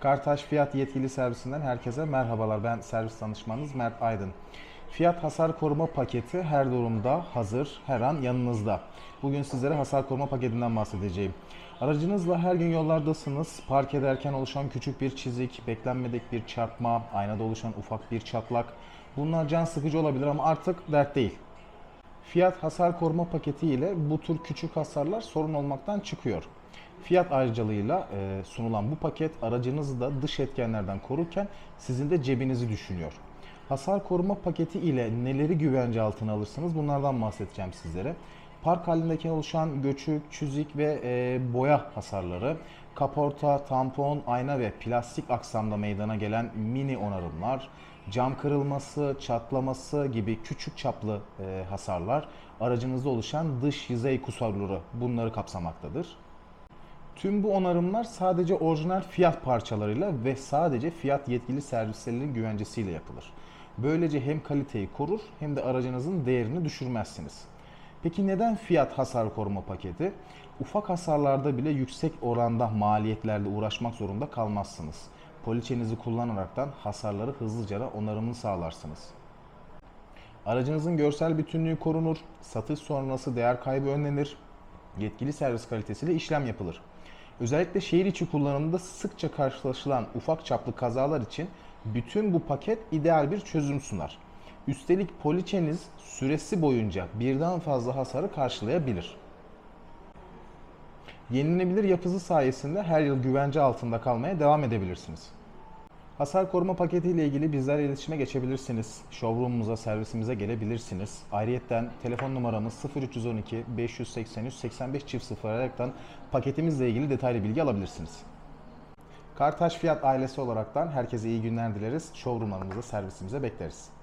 Kartaş Fiyat Yetkili Servisinden herkese merhabalar. Ben servis danışmanınız Mert Aydın. Fiyat hasar koruma paketi her durumda hazır, her an yanınızda. Bugün sizlere hasar koruma paketinden bahsedeceğim. Aracınızla her gün yollardasınız. Park ederken oluşan küçük bir çizik, beklenmedik bir çarpma, aynada oluşan ufak bir çatlak. Bunlar can sıkıcı olabilir ama artık dert değil. Fiyat hasar koruma paketi ile bu tür küçük hasarlar sorun olmaktan çıkıyor. Fiyat ayrıcalığıyla e, sunulan bu paket aracınızı da dış etkenlerden korurken sizin de cebinizi düşünüyor. Hasar koruma paketi ile neleri güvence altına alırsınız bunlardan bahsedeceğim sizlere. Park halindeki oluşan göçük, çizik ve e, boya hasarları, kaporta, tampon, ayna ve plastik aksamda meydana gelen mini onarımlar, cam kırılması, çatlaması gibi küçük çaplı e, hasarlar, aracınızda oluşan dış yüzey kusurları bunları kapsamaktadır. Tüm bu onarımlar sadece orijinal fiyat parçalarıyla ve sadece fiyat yetkili servislerinin güvencesiyle yapılır. Böylece hem kaliteyi korur hem de aracınızın değerini düşürmezsiniz. Peki neden fiyat hasar koruma paketi? Ufak hasarlarda bile yüksek oranda maliyetlerle uğraşmak zorunda kalmazsınız. Poliçenizi kullanaraktan hasarları hızlıca onarımını sağlarsınız. Aracınızın görsel bütünlüğü korunur, satış sonrası değer kaybı önlenir, yetkili servis kalitesiyle işlem yapılır. Özellikle şehir içi kullanımında sıkça karşılaşılan ufak çaplı kazalar için bütün bu paket ideal bir çözüm sunar. Üstelik poliçeniz süresi boyunca birden fazla hasarı karşılayabilir. Yenilenebilir yapısı sayesinde her yıl güvence altında kalmaya devam edebilirsiniz. Hasar koruma paketi ile ilgili bizlerle iletişime geçebilirsiniz. Showroom'umuza, servisimize gelebilirsiniz. Ayrıyeten telefon numaramız 0312 583 85 çift 0 arayaraktan paketimizle ilgili detaylı bilgi alabilirsiniz. Kartaş Fiyat ailesi olaraktan herkese iyi günler dileriz. Showroomlarımıza, servisimize bekleriz.